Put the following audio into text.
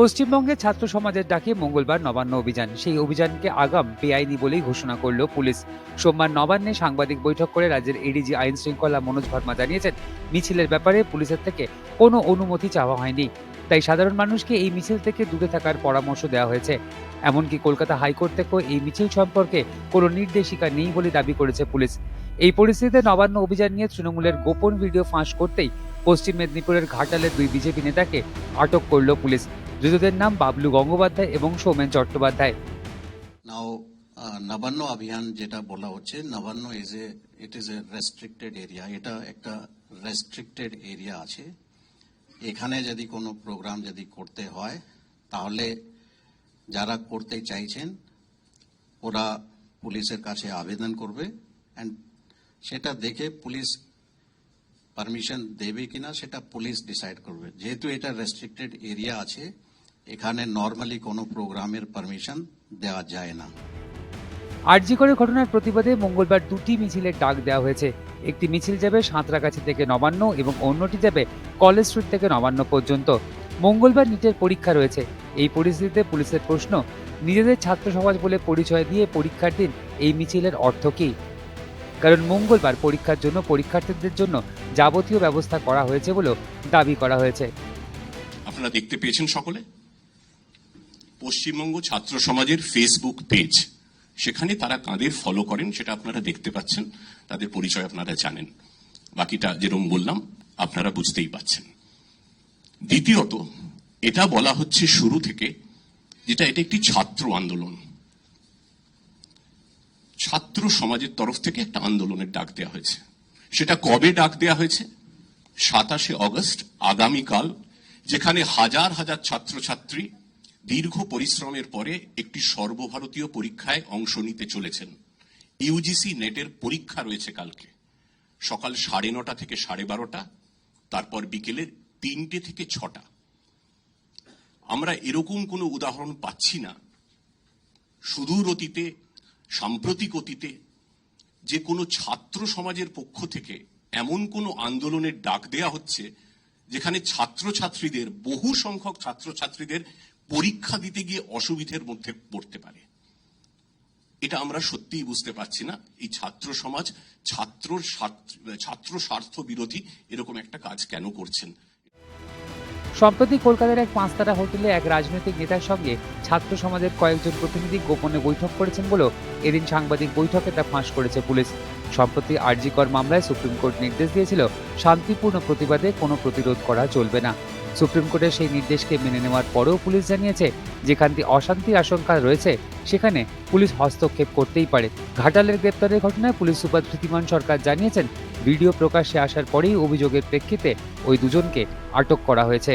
পশ্চিমবঙ্গে ছাত্র সমাজের ডাকে মঙ্গলবার নবান্ন অভিযান। সেই অভিযানকে আগাম বেআইনি বলেই ঘোষণা করল পুলিশ। সোমবার নবান্নে সাংবাদিক বৈঠক করে রাজ্যের এডিজি আইন শৃঙ্খলা মনোজ ভার্মা জানিয়েছেন, মিছিলের ব্যাপারে পুলিশের থেকে কোনো অনুমতি চাওয়া হয়নি। তাই সাধারণ মানুষকে এই মিছিল থেকে দূরে থাকার পরামর্শ দেওয়া হয়েছে। এমনকি কলকাতা হাইকোর্ট থেকেও এই মিছিল সম্পর্কে কোনো নির্দেশিকা নেই বলে দাবি করেছে পুলিশ। এই পরিস্থিতিতে নবান্ন অভিযান নিয়ে তৃণমূলের গোপন ভিডিও ফাঁস করতেই পশ্চিম মেদিনীপুরের ঘাটালের দুই বিজেপি নেতাকে আটক করল পুলিশ। ধৃতদের নাম বাবলু গঙ্গোপাধ্যায় এবং সৌমেন চট্টোপাধ্যায়। নাও নবান্ন অভিযান যেটা বলা হচ্ছে, Nabanna is a it is a restricted area এটা একটা রেস্ট্রিক্টেড এরিয়া আছে। এখানে যদি কোনো প্রোগ্রাম যদি করতে হয়, তাহলে যারা করতে চাইছেন, ওরা পুলিশের কাছে আবেদন করবে অ্যান্ড সেটা দেখে পুলিশ পারমিশন দেবে কিনা, সেটা পুলিশ ডিসাইড করবে। যেহেতু এটা রেস্ট্রিক্টেড এরিয়া আছে এখানে নর্মালি কোনো প্রোগ্রামের পারমিশন দেওয়া যায় না। আরজিকরের ঘটনার প্রতিবাদে মঙ্গলবার দুটি মিছিলের ডাক দেওয়া হয়েছে। একটি মিছিল যাবে সাঁতরাগাছি থেকে নবান্ন এবং অন্যটি যাবে কলেজ স্ট্রিট থেকে নবান্ন পর্যন্ত। মঙ্গলবার নিটের পরীক্ষা রয়েছে। এই পরিস্থিতিতে পুলিশের প্রশ্ন নিজেদের ছাত্র সমাজ বলে পরিচয় দিয়ে পরীক্ষার দিন এই মিছিলের অর্থ কী? কারণ মঙ্গলবার পরীক্ষার জন্য পরীক্ষার্থীদের জন্য যাবতীয় ব্যবস্থা করা হয়েছে বলেও দাবি করা হয়েছে। আপনারা দেখতে পেয়েছেন সকলে? পশ্চিমবঙ্গ ছাত্র সমাজের ফেসবুক পেজ সেখানে তারা কাঁদের ফলো করেন সেটা আপনারা দেখতে পাচ্ছেন, তাদের পরিচয় আপনারা জানেন। বাকিটা যেরকম বললাম, আপনারা বুঝতেই পাচ্ছেন। দ্বিতীয়ত, এটা বলা হচ্ছে শুরু থেকে যেটা এটা একটি ছাত্র আন্দোলন। ছাত্র সমাজের তরফ থেকে একটা আন্দোলনের ডাক দেওয়া হয়েছে। সেটা কবে ডাক দেওয়া হয়েছে? সাতাশে অগস্ট, আগামীকাল, যেখানে হাজার হাজার ছাত্রছাত্রী দীর্ঘ পরিশ্রমের পরে একটি সর্বভারতীয় পরীক্ষায় অংশ নিতে চলেছেন। ইউজিসি নেটের পরীক্ষা রয়েছে কালকে। সকাল সাড়ে নটা থেকে সাড়ে বারোটা, তারপর বিকেলে তিনটে থেকে ছটা। আমরা এরকম কোনো উদাহরণ পাচ্ছি না। সুদূর অতীতে, সাম্প্রতিক অতীতে, যে কোনো ছাত্র সমাজের পক্ষ থেকে এমন কোনো আন্দোলনের ডাক দেয়া হচ্ছে, যেখানে ছাত্রছাত্রীদের, বহু সংখ্যক ছাত্রছাত্রীদের পরীক্ষা দিতে গিয়ে অসুবিধের মধ্যে পড়তে পারে। এটা আমরা সত্যিই বুঝতে পারছি না। এই ছাত্র সমাজ ছাত্র ছাত্র স্বার্থ বিরোধী এরকম একটা কাজ কেন করছেন? সম্প্রতি কলকাতার এক পাঁচতারা হোটেলে এক রাজনৈতিক নেতার সঙ্গে ছাত্র সমাজের কয়েকজন প্রতিনিধি গোপনে বৈঠক করেছেন বলেও এদিন সাংবাদিক বৈঠকে তা ফাঁস করেছে পুলিশ। সম্প্রতি আরজিকর মামলায় সুপ্রিম কোর্ট নির্দেশ দিয়েছিল, শান্তিপূর্ণ প্রতিবাদে কোনো প্রতিরোধ করা চলবে না। সুপ্রিম কোর্টের সেই নির্দেশকে মেনে নেওয়ার পরেও পুলিশ জানিয়েছে যেখানটি অশান্তির আশঙ্কা রয়েছে, সেখানে পুলিশ হস্তক্ষেপ করতেই পারে। ঘাটালের গ্রেপ্তারের ঘটনায় পুলিশ সুপার ধৃতিমান সরকার জানিয়েছেন, ভিডিও প্রকাশ্যে আসার পরেই অভিযোগের প্রেক্ষিতে ওই দুজনকে আটক করা হয়েছে।